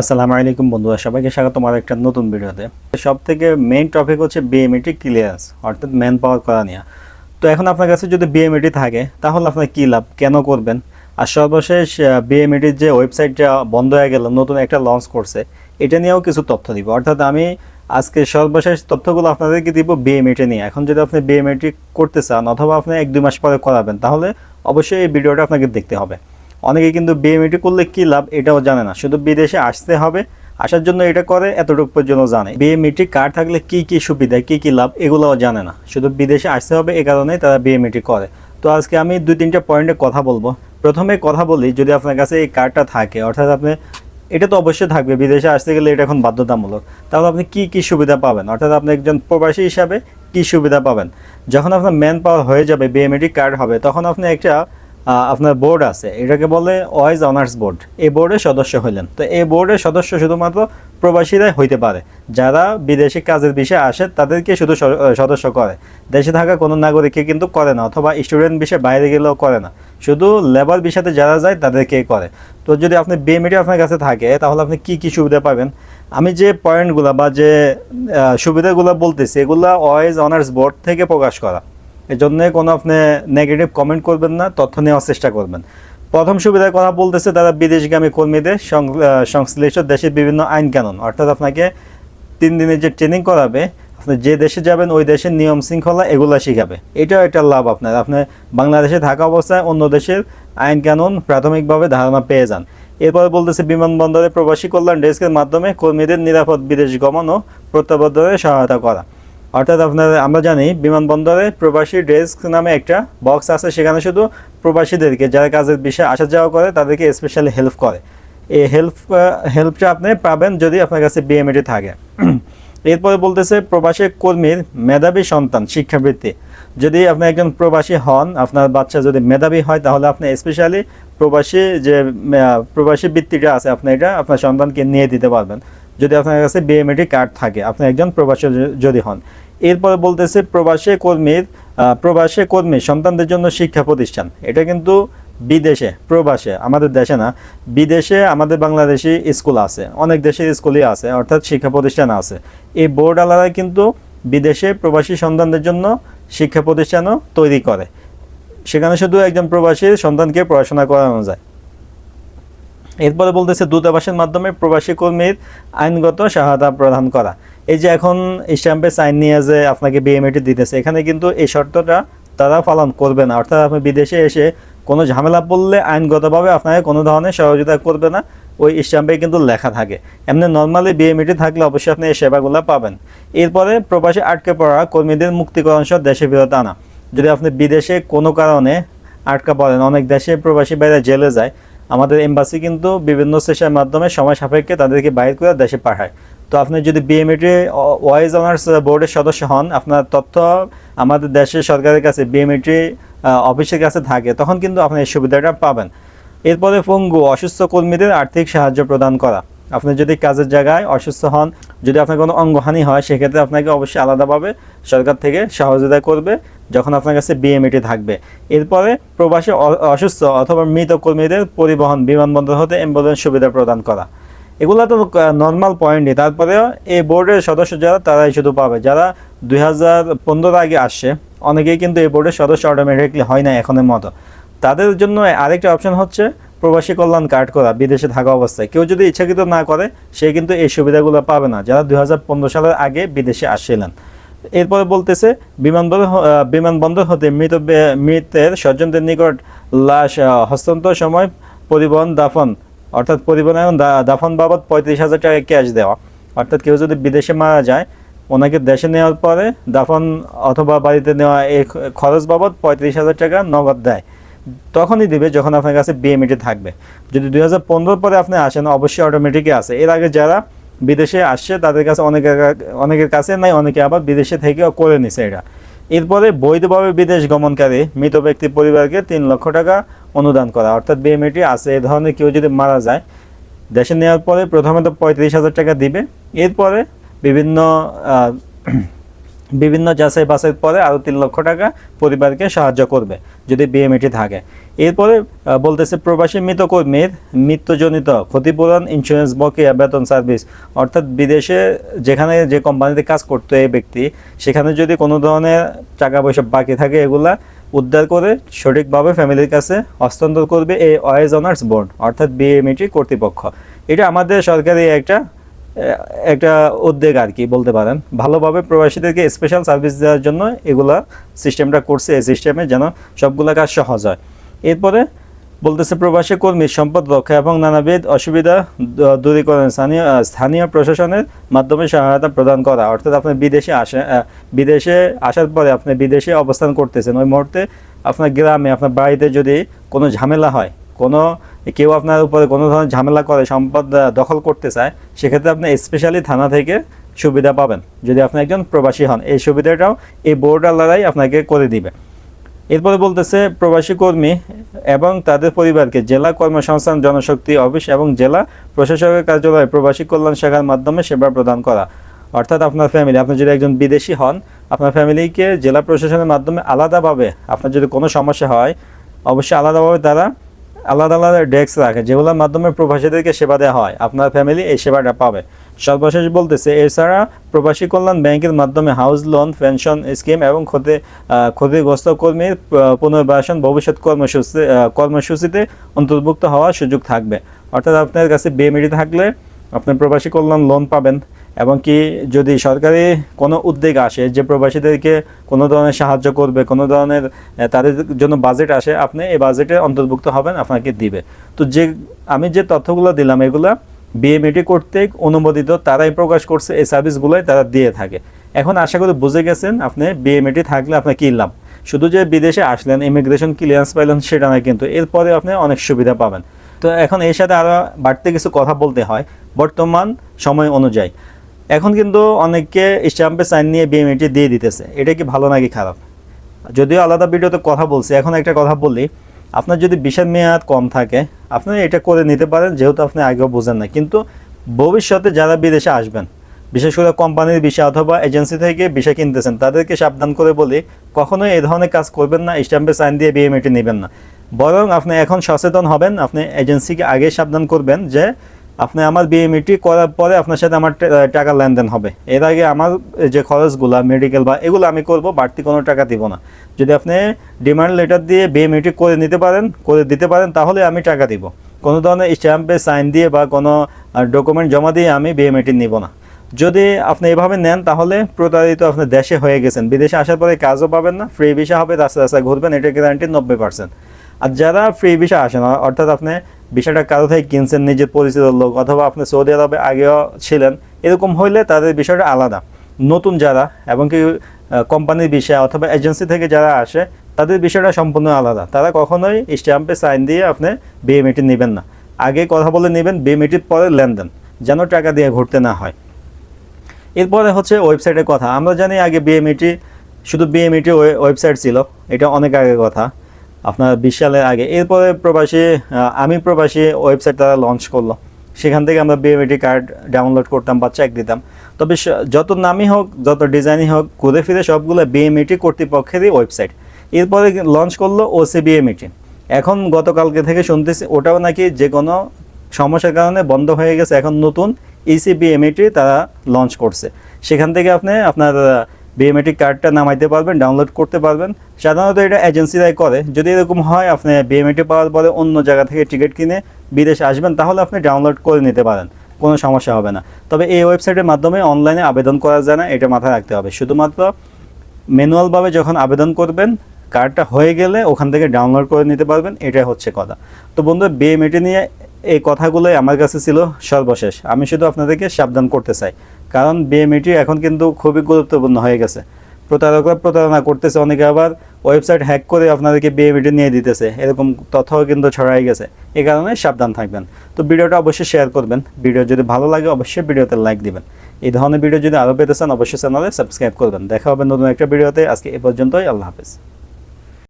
আসসালামু আলাইকুম বন্ধুরা, সবাইকে স্বাগত আমার একটা নতুন ভিডিওতে। সব থেকে মেইন টপিক হচ্ছে বিএমইটি ক্লিয়ারেন্স অর্থাৎ ম্যান পাওয়ার করা নিয়ে। তো এখন আপনার কাছে যদি বিএমইটি থাকে, তাহলে আপনার কী লাভ, কেন করবেন? আর সর্বশেষ বিএমইটির যে ওয়েবসাইটটা বন্ধ হয়ে গেল, নতুন একটা লঞ্চ করছে, এটা নিয়েও কিছু তথ্য দিব। অর্থাৎ আমি আজকে সর্বশেষ তথ্যগুলো আপনাদেরকে দিব বিএমইটি নিয়ে। এখন যদি আপনি বিএমইটি করতে চান, অথবা আপনি এক দুই মাস পরে করাবেন, তাহলে অবশ্যই এই ভিডিওটা আপনাকে দেখতে হবে। অনেকে কিন্তু বিএমইটি করলে কি লাভ এটাও জানে না। শুধু বিদেশে আসতে হবে, আসার জন্য এটা করে, এতটুকু পর্যন্ত জানে। বিএমইটি কার্ড থাকলে কি কি সুবিধা, কি কি লাভ এগুলোও জানে না। শুধু বিদেশে আসতে হবে এ কারণে তারা বিএমইটি করে। তো আজকে আমি দুই তিনটা পয়েন্টে কথা বলব। প্রথমে কথা বলি, যদি আপনার কাছে এই কার্ডটা থাকে, অর্থাৎ আপনি, এটা তো অবশ্যই থাকবে, বিদেশে আসতে গেলে এটা এখন বাধ্যতামূলক। তাহলে আপনি কি কি সুবিধা পাবেন? অর্থাৎ আপনি একজন প্রবাসী হিসাবে কি সুবিধা পাবেন? যখন আপনার ম্যান পাওয়ার হয়ে যাবে বিএমইটি কার্ড হবে, তখন আপনি একটা আপনার বোর্ড আছে। এটাকে বলে ওয়াইজ অনার্স বোর্ড। এই বোর্ডের সদস্য হইলেন। তো এই বোর্ডের সদস্য শুধুমাত্র প্রবাসীরাই হইতে পারে। যারা বিদেশি কাজের বিষয়ে আসে, তাদেরকে শুধু সদস্য করে। দেশে থাকা কোনো নাগরিককে কিন্তু করে না, অথবা স্টুডেন্ট বিষয়ে বাইরে গেলেও করে না। শুধু লেবার বিষয়তে যারা যায় তাদেরকে করে। তো যদি আপনি বিএমইটি আপনার কাছে থাকে, তাহলে আপনি কি কি সুবিধা পাবেন? আমি যে পয়েন্টগুলো বা যে সুবিধাগুলো বলতেছি, এগুলো ওয়াইজ অনার্স বোর্ড থেকে প্রকাশ করা। এজন্য কোনো আপনি নেগেটিভ কমেন্ট করবেন না, তথ্য নেওয়ার চেষ্টা করবেন। প্রথম সুবিধার কথা বলতেছে তারা বিদেশগামী কর্মীদের সংশ্লিষ্ট দেশের বিভিন্ন আইন কানুন অর্থাৎ আপনাকে তিন দিনের যে ট্রেনিং করাবে, আপনি যে দেশে যাবেন, ওই দেশের নিয়ম শৃঙ্খলা এগুলো শিখাবে। এটাও একটা লাভ আপনার। আপনি বাংলাদেশে থাকা অবস্থায় অন্য দেশের আইন কানুন প্রাথমিকভাবে ধারণা পেয়ে যান। এরপরে বলতেছে, বিমানবন্দরে প্রবাসী কল্যাণ ডেস্কের মাধ্যমে কর্মীদের নিরাপদ বিদেশ গমন ও প্রত্যাবর্তনে সহায়তা করা। অর্থাৎ আপনার, আমরা জানি বিমানবন্দরে প্রবাসী ডেস্ক নামে একটা বক্স আছে, সেখানে শুধু প্রবাসীদেরকে, যারা কাজের বিষয়ে আসা যাওয়া করে, তাদেরকে স্পেশালি হেল্প করে। এই হেল্প হেল্পটা আপনি পাবেন যদি আপনার কাছে বিএমএটি থাকে। এরপরে বলতেছে, প্রবাসী কর্মীর মেধাবী সন্তান, শিক্ষাবৃত্তি। যদি আপনি একজন প্রবাসী হন, আপনার বাচ্চা যদি মেধাবী হয়, তাহলে আপনি স্পেশালি প্রবাসী যে প্রবাসী বৃত্তিটা আছে, আপনি এটা আপনার সন্তানকে নিয়ে দিতে পারবেন। যদি আপনার কাছে বিএমএটি কার্ড থাকে, আপনি একজন প্রবাসী যদি হন। এরপরে বলতেছে প্রবাসী কর্মীর প্রবাসী কর্মী সন্তানদের জন্য শিক্ষা প্রতিষ্ঠান। এটা কিন্তু বিদেশে, প্রবাসে, আমাদের দেশে না, বিদেশে আমাদের বাংলাদেশি স্কুল আছে, অনেক দেশের স্কুলই আছে, অর্থাৎ শিক্ষা প্রতিষ্ঠান আছে। এই বোর্ড আলাদা কিন্তু বিদেশে প্রবাসী সন্তানদের জন্য শিক্ষা প্রতিষ্ঠানও তৈরি করে। সেখানে শুধু একজন প্রবাসীর সন্তানকে পড়াশোনা করানো যায়। এরপরে বলতেছে দূতাবাসের মাধ্যমে প্রবাসী কর্মীর আইনগত সহায়তা প্রদান করা। এই যে এখন স্ট্যাম্পে সাইন নিয়ে যে আপনাকে বিএমএটি দিতেছে, এখানে কিন্তু এই শর্তটা তারা পালন করবে না। অর্থাৎ আপনি বিদেশে এসে কোনো ঝামেলা পড়লে আইনগতভাবে আপনাকে কোনো ধরনের সহযোগিতা করবে না, ওই স্ট্যাম্পে কিন্তু লেখা থাকে। এমনি নর্মালি বিএমইটি থাকলে অবশ্যই আপনি এই সেবাগুলো পাবেন। এরপরে প্রবাসী আটকে পড়া কর্মীদের মুক্তিকরণ সহ দেশে ফেরত আনা। যদি আপনি বিদেশে কোনো কারণে আটকা পড়েন, অনেক দেশে প্রবাসী বাইরে জেলে যায় আমাদের এম্বাসি কিন্তু বিভিন্ন সেশনের মাধ্যমে সময় সাপেক্ষে তাদেরকে বাইর করে দেশে পাঠায়। তো আপনি যদি বিএমইটি ওয়াইজ অনার্স বোর্ডের সদস্য হন, আপনার তথ্য আমাদের দেশের সরকারের কাছে বিএমইটি অফিসের কাছে থাকে, তখন কিন্তু আপনি এই সুবিধাটা পাবেন। এরপরে পঙ্গু, অসুস্থ কর্মীদের আর্থিক সাহায্য প্রদান করা। আপনি যদি কাজের জায়গায় অসুস্থ হন, যদি আপনার কোনো অঙ্গহানি হয়, সেক্ষেত্রে আপনাকে অবশ্যই আলাদাভাবে সরকার থেকে সহযোগিতা করবে। যখন আপনার কাছে বিএমইটি থাকবে। এরপরে প্রবাসী অসুস্থ অথবা মৃত কর্মীদের পরিবহন, বিমানবন্দর হতে অ্যাম্বুলেন্স সুবিধা প্রদান করা। এগুলো তো নর্মাল পয়েন্টই তারপরেও এই বোর্ডের সদস্য যারা, তারাই শুধু পাবে। যারা দুই হাজার পনেরো আগে আসছে, অনেকেই কিন্তু এই বোর্ডের সদস্য অটোমেটিকলি হয় না এখনের মতো। তাদের জন্য আরেকটা অপশন হচ্ছে প্রবাসী কল্যাণ কার্ড করা, বিদেশে থাকা অবস্থায়। কেউ যদি ইচ্ছাকৃত না করে, সে কিন্তু এই সুবিধাগুলো পাবে না। যারা দুই হাজার পনেরো সালের আগে বিদেশে আসছিলেন। এরপরে বলতেছে, বিমানবন্দর বিমানবন্দর হতে মৃত মৃতের স্বজনদের নিকট লাশ হস্তান্তর সময় পরিবহন দাফন, অর্থাৎ পরিবহন এবং দাফন বাবদ পঁয়ত্রিশ হাজার টাকা ক্যাশ দেওয়া। অর্থাৎ কেউ যদি বিদেশে মারা যায়, ওনাকে দেশে নেওয়ার পরে দাফন অথবা বাড়িতে নেওয়া এই খরচ বাবদ পঁয়ত্রিশ হাজার টাকা নগদ দেয়। তখনই দিবে যখন আপনার কাছে বিএমইটি থাকবে। যদি দুই পরে আপনি আসেন, অবশ্যই অটোমেটিকই আছে। এর আগে যারা বিদেশে আসছে, তাদের কাছে অনেকের অনেকের কাছে নাই, অনেকে আবার বিদেশে থেকেও করে নিছে এটা। এরপরে বৈধভাবে বিদেশ গমনকারী মৃত ব্যক্তির পরিবারকে তিন লক্ষ টাকা অনুদান করা। অর্থাৎ বিএমএটি আছে, এ ধরনের কেউ যদি মারা যায়, দেশে নেওয়ার পরে প্রথমে তো পঁয়ত্রিশ হাজার টাকা দিবে। এরপরে বিভিন্ন বিভিন্ন যাচাই বাছাই পরে আরও তিন লক্ষ টাকা পরিবারকে সাহায্য করবে, যদি বিএমএটি থাকে। এরপরে বলতেছে, প্রবাসী মৃত কর্মীর মৃত্যুজনিত ক্ষতিপূরণ ইন্স্যুরেন্স বকেয়া, বেতন সার্ভিস অর্থাৎ বিদেশে যেখানে যে কোম্পানিতে কাজ করতো এই ব্যক্তি, সেখানে যদি কোনো ধরনের টাকা পয়সা বাকি থাকে এগুলা উদ্ধার করে সঠিকভাবে ফ্যামিলির কাছে হস্তান্তর করবে এই ওয়েজ অনার্স বোর্ড, অর্থাৎ বিএমএটি কর্তৃপক্ষ। এটা আমাদের সরকারি একটা একটা উদ্যোগ আর কি, বলতে পারেন। ভালোভাবে প্রবাসীদেরকে স্পেশাল সার্ভিস দেওয়ার জন্য এগুলা সিস্টেমটা করছে, এই সিস্টেমে যেন সবগুলা কাজ সহজ হয়। এরপরে বলতেছে প্রবাসী কর্মীর সম্পদ রক্ষা এবং নানাবিধ অসুবিধা দূরীকরণ স্থানীয় স্থানীয় প্রশাসনের মাধ্যমে সহায়তা প্রদান করা। অর্থাৎ আপনি বিদেশে আসে বিদেশে আসার পরে আপনি বিদেশে অবস্থান করতেছেন। ওই মুহূর্তে আপনার গ্রামে, আপনার বাড়িতে যদি কোনো ঝামেলা হয়, কোনো কেউ আপনার উপরে কোনো ধরনের ঝামেলা করে, সম্পদ দখল করতে চায়, সেক্ষেত্রে আপনি স্পেশালি থানা থেকে সুবিধা পাবেন। যদি আপনি একজন প্রবাসী হন, এই সুবিধাটাও এই বোর্ড আল্লাহরাই আপনাকে করে দিবে। এরপরে বলতেছে, প্রবাসী কর্মী এবং তাদের পরিবারকে জেলা কর্মসংস্থান, জনশক্তি অফিস এবং জেলা প্রশাসকের কার্যালয়ে প্রবাসী কল্যাণ শাখার মাধ্যমে সেবা প্রদান করা। অর্থাৎ আপনার ফ্যামিলি আপনি যদি একজন বিদেশি হন, আপনার ফ্যামিলিকে জেলা প্রশাসনের মাধ্যমে আলাদাভাবে আপনার যদি কোনো সমস্যা হয়, অবশ্যই আলাদাভাবে তারা আলাদা আলাদা ডেস্ক রাখে, যেগুলোর মাধ্যমে প্রবাসীদেরকে সেবা দেওয়া হয়। আপনার ফ্যামিলি এই সেবাটা পাবে। সর্বশেষ বলতেছে, এছাড়া প্রবাসী কল্যাণ ব্যাংকের মাধ্যমে হাউস লোন পেনশন স্কিম এবং ক্ষতি ক্ষতিগ্রস্ত কর্মীর পুনর্বাসন ভবিষ্যৎ কর্মসূচি কর্মসূচিতে অন্তর্ভুক্ত হওয়ার সুযোগ থাকবে। অর্থাৎ আপনার কাছে বিএমইডি থাকলে আপনি প্রবাসী কল্যাণ লোন পাবেন। এবং কি যদি সরকারি কোনো উদ্যোগ আসে, যে প্রবাসীদেরকে কোনো ধরনের সাহায্য করবে, কোনো ধরনের তাদের জন্য বাজেট আসে, আপনি এই বাজেটে অন্তর্ভুক্ত হবেন, আপনাকে দিবে। তো যে, আমি যে তথ্যগুলো দিলাম, এগুলা বিএমএটি কর্তৃক অনুমোদিত, তারাই প্রকাশ করছে, এই সার্ভিসগুলোই তারা দিয়ে থাকে। এখন আশা করি বুঝে গেছেন, আপনি বিএমএটি থাকলে আপনার কী লাভ? শুধু যে বিদেশে আসলেন ইমিগ্রেশন ক্লিয়ারেন্স পাইলেন, সেটা নয় কিন্তু, এরপরে আপনি অনেক সুবিধা পাবেন। তো এখন এর সাথে আরও বাড়তে কিছু কথা বলতে হয়, বর্তমান সময় অনুযায়ী। এখন কিন্তু অনেককে স্ট্যাম্পে সাইন নিয়ে বিএমএটি দিয়ে দিতেছে। এটা কি ভালো নাকি খারাপ? যদিও আলাদা ভিডিওতে কথা বলছি, এখন একটা কথা বলি। আপনার যদি বিশাল মেয়াদ কম থাকে, আপনি এটা করে নিতে পারেন, যেহেতু আপনি আগেও বোঝেন না। কিন্তু ভবিষ্যতে যারা বিদেশে আসবেন, বিশেষ করে কোম্পানির বিষয় অথবা এজেন্সি থেকে বিষয় কিনতেছেন, তাদেরকে সাবধান করে বলি, কখনোই এই ধরনের কাজ করবেন না, স্ট্যাম্পে সাইন দিয়ে বিএমএটি নেবেন না। বরং আপনি এখন সচেতন হবেন, আপনি এজেন্সিকে আগে সাবধান করবেন যে আপনি আমার বিএমইটি করার পরে আপনার সাথে আমার টাকা লেনদেন হবে। এর আগে আমার যে খরচগুলো মেডিকেল বা এগুলো আমি করব, বাড়তি কোনো টাকা দিব না। যদি আপনি ডিমান্ড লেটার দিয়ে বিএমইটি করে নিতে পারেন, করে দিতে পারেন, তাহলে আমি টাকা দিব। কোনো ধরনের স্ট্যাম্পে সাইন দিয়ে বা কোনো ডকুমেন্ট জমা দিয়ে আমি বিএমইটি নিব না। যদি আপনি এভাবে নেন, তাহলে প্রতারিত আপনি দেশে হয়ে গেছেন। বিদেশে আসার পরে কাজও পাবেন না ফ্রি ভিসা হবে রাস্তা রাস্তায় ঘুরবেন, এটা গ্যারান্টি নব্বই পার্সেন্ট আর যারা ফ্রি ভিসা আসেন অর্থাৎ আপনি ভিসাটা কারও থেকে কিনছেন, নিজের পরিচিত লোক অথবা আপনি সৌদি আরবে আগেও ছিলেন, এরকম হইলে তাদের বিষয়টা আলাদা। নতুন যারা এবং কি কোম্পানির বিষয় অথবা এজেন্সি থেকে যারা আসে, তাদের বিষয়টা সম্পূর্ণ আলাদা। তারা কখনোই স্ট্যাম্পে সাইন দিয়ে আপনি বিএমইটি নেবেন না। আগে কথা বলে নেবেন, বিএমইটির পরে লেনদেন, যেন টাকা দিয়ে ঘুরতে না হয়। এরপরে হচ্ছে ওয়েবসাইটের কথা। আমরা জানি আগে বিএমইটি, শুধু বিএমইটি ওয়েবসাইট ছিল, এটা অনেক আগের কথা। আপনার বিশ সালের আগে। এরপরে প্রবাসী আমি প্রবাসী ওয়েবসাইট তারা লঞ্চ করল। সেখান থেকে আমরা বিএমইটি কার্ড ডাউনলোড করতাম বা চেক দিতাম। তবে যত নামই হোক, যত ডিজাইনই হোক, ঘুরে ফিরে সবগুলো বিএমইটি কর্তৃপক্ষেরই ওয়েবসাইট এরপরে লঞ্চ করল ওসি বিএমইটি এখন গতকালকে থেকে শুনতেছি, ওটাও নাকি যে কোনো সমস্যার কারণে বন্ধ হয়ে গেছে। এখন নতুন E ইসিবিএমইটি তারা লঞ্চ করছে। সেখান থেকে আপনি আপনার বিএমএটি কার্ডটা নামাইতে পারবেন ডাউনলোড করতে পারবেন। সাধারণত এটা এজেন্সিরাই করে। যদি এরকম হয়, আপনি বিএমএটি পাওয়ার পরে অন্য জায়গা থেকে টিকিট কিনে বিদেশে আসবেন, তাহলে আপনি ডাউনলোড করে নিতে পারেন। কোনো সমস্যা হবে না। তবে এই ওয়েবসাইটের মাধ্যমে অনলাইনে আবেদন করা যায় না, এটা মাথায় রাখতে হবে। শুধুমাত্র ম্যানুয়ালভাবে যখন আবেদন করবেন কার্ডটা হয়ে গেলে ওখান থেকে ডাউনলোড করে নিতে পারবেন, এটাই হচ্ছে কথা। তো বন্ধু বিএমএটি নিয়ে এই কথাগুলোই আমার কাছে ছিল সর্বশেষ। আমি শুধু আপনাদেরকে সাবধান করতে চাই। কারণ বিএমএটি এখন কিন্তু খুবই গুরুত্বপূর্ণ হয়ে গেছে। প্রতারকরা প্রতারণা করতেছে, অনেকে আবার ওয়েবসাইট হ্যাক করে আপনাদেরকে বিএমএটি নিয়ে দিতেছে। এরকম তথ্যও কিন্তু ছড়াই গেছে। এই কারণে সাবধান থাকবেন। তো ভিডিওটা অবশ্যই শেয়ার করবেন। ভিডিও যদি ভালো লাগে, অবশ্যই ভিডিওতে লাইক দিবেন। এই ধরনের ভিডিও যদি আরও পেতে চান, অবশ্যই চ্যানেলে সাবস্ক্রাইব করবেন। দেখা হবে নতুন একটা ভিডিওতে। আজকে এ পর্যন্তই। আল্লাহ হাফেজ।